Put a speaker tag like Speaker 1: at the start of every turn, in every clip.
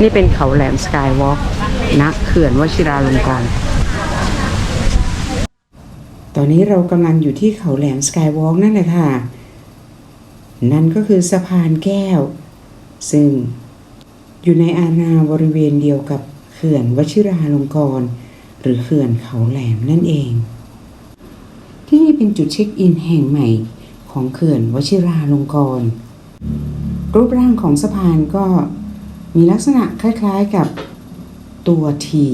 Speaker 1: นี่เป็นเขาแหลมสกายวอล์กณเขื่อนวชิราลงกรณ์ตอนนี้เรากำลังอยู่ที่เขาแหลมสกายวอล์กนั่นแหละค่ะ นั่นก็คือสะพานแก้ว ซึ่งอยู่ในอาณาบริเวณเดียวกับเขื่อนวชิราลงกรณ์หรือเขื่อนเขาแหลมนั่นเอง ที่นี่เป็นจุดเช็คอินแห่งใหม่ของเขื่อนวชิราลงกรณ์รูปร่างของสะพานก็ มีลักษณะคล้ายๆกับตัวที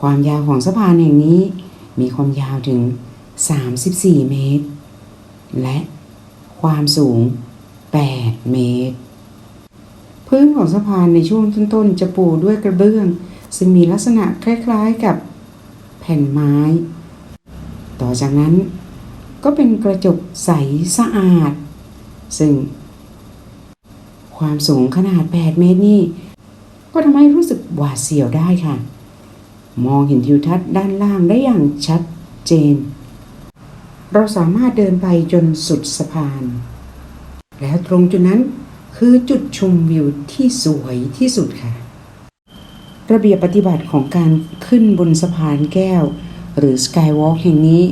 Speaker 1: ความยาวของสะพานแห่งนี้ มีความยาวถึง 34 เมตร และความสูง 8 เมตร พื้นของสะพานในช่วงต้นๆ จะปูด้วยกระเบื้อง ซึ่งมีลักษณะคล้ายๆกับแผ่นไม้ ต่อจากนั้นก็เป็นกระจกใสสะอาด ซึ่ง ความสูงขนาด 8 เมตรนี่ ก็ทำให้รู้สึกหวาดเสียวได้ค่ะ มองเห็นทิวทัศน์ด้านล่างได้อย่างชัดเจน เราสามารถเดินไปจนสุดสะพาน แล้วตรงจุดนั้นคือจุดชมวิวที่สวยที่สุดค่ะ ระเบียบปฏิบัติของการขึ้นบนสะพานแก้ว หรือสกายวอล์กแห่งนี้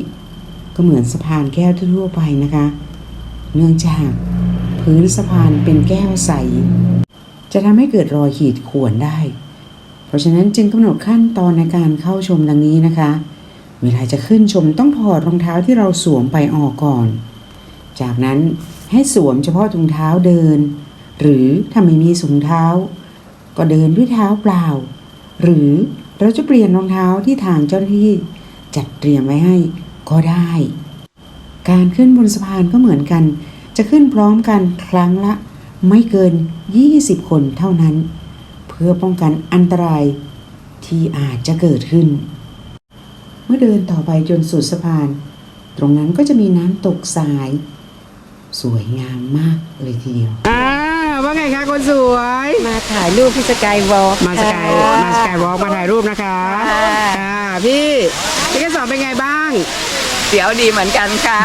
Speaker 1: ก็เหมือนสะพานแก้วทั่วไปนะคะ เนื่องจาก พื้นสะพานเป็นแก้วใส จะทำให้เกิดรอยขีดข่วนได้ เพราะฉะนั้นจึงกำหนดขั้นตอนในการเข้าชมดังนี้นะคะ เวลาจะขึ้นชมต้องถอดรองเท้าที่เราสวมไปออกก่อน จากนั้นให้สวมเฉพาะถุงเท้าเดิน หรือถ้าไม่มีถุงเท้า ก็เดินด้วยเท้าเปล่า หรือเราจะเปลี่ยนรองเท้าที่ทางเจ้าหน้าที่จัดเตรียมไว้ให้ก็ได้ การขึ้นบนสะพานก็เหมือนกัน จะขึ้นพร้อมกันครั้งละไม่เกิน 20 คนเท่านั้น เพื่อป้องกันอันตรายที่อาจจะเกิดขึ้น เมื่อเดินต่อไปจนสุดสะพาน ตรงนั้นก็จะมีน้ำตกทราย สวยงามมากเลยทีเดียวอ่าว่าไงคะคนสวย
Speaker 2: มาถ่ายรูปที่สกายวอล์ก
Speaker 1: มาสกายมาสกายวอล์กมาถ่ายรูปนะคะ
Speaker 2: ค่ะ
Speaker 1: ค่ะพี่ พี่กสอนเป็นไงบ้าง
Speaker 2: เสียวดีเหมือนกันค่ะ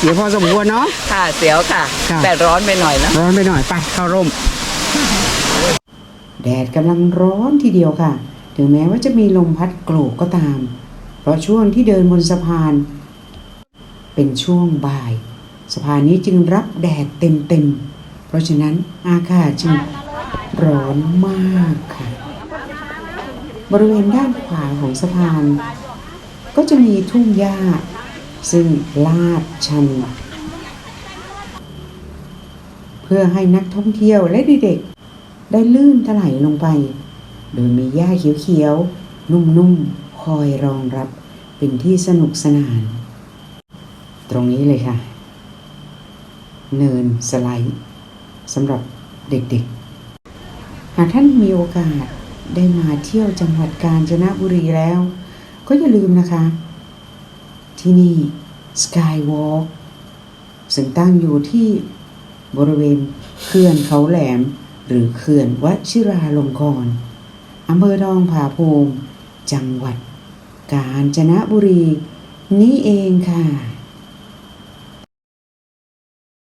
Speaker 1: เดี๋ยวพอสมควรเนาะ
Speaker 2: ค่ะเสียวค่ะ
Speaker 1: ค่ะ
Speaker 2: แต่ร้อนไปหน่อยนะ
Speaker 1: ร้อนไปหน่อยไปเข้าร่ม แดดกำลังร้อนทีเดียวค่ะ ถึงแม้ว่าจะมีลมพัดโกรกก็ตาม เพราะช่วงที่เดินบนสะพาน เป็นช่วงบ่าย สะพานนี้จึงรับแดดเต็มๆ เพราะฉะนั้นอากาศจึงร้อนมากค่ะ บริเวณด้านขวาของสะพาน ก็จะมีทุ่งหญ้า ซึ่งลาดชัน เพื่อให้นักท่องเที่ยวและเด็กๆได้ลื่นถลายลงไป โดยมีหญ้าเขียวๆ นุ่มๆ คอยรองรับเป็นที่สนุกสนาน ตรงนี้เลยค่ะ เนินสไลด์สำหรับเด็กๆ หากท่านมีโอกาสได้มาเที่ยวจังหวัดกาญจนบุรีแล้ว ก็อย่าลืมนะคะ ที่นี่ Skywalk ซึ่งตั้งอยู่ที่บริเวณเขื่อนเขาแหลม หรือเขื่อนวชิราลงกรณ์อำเภอดองผาภูมิจังหวัด กาญจนบุรี นี่เองค่ะ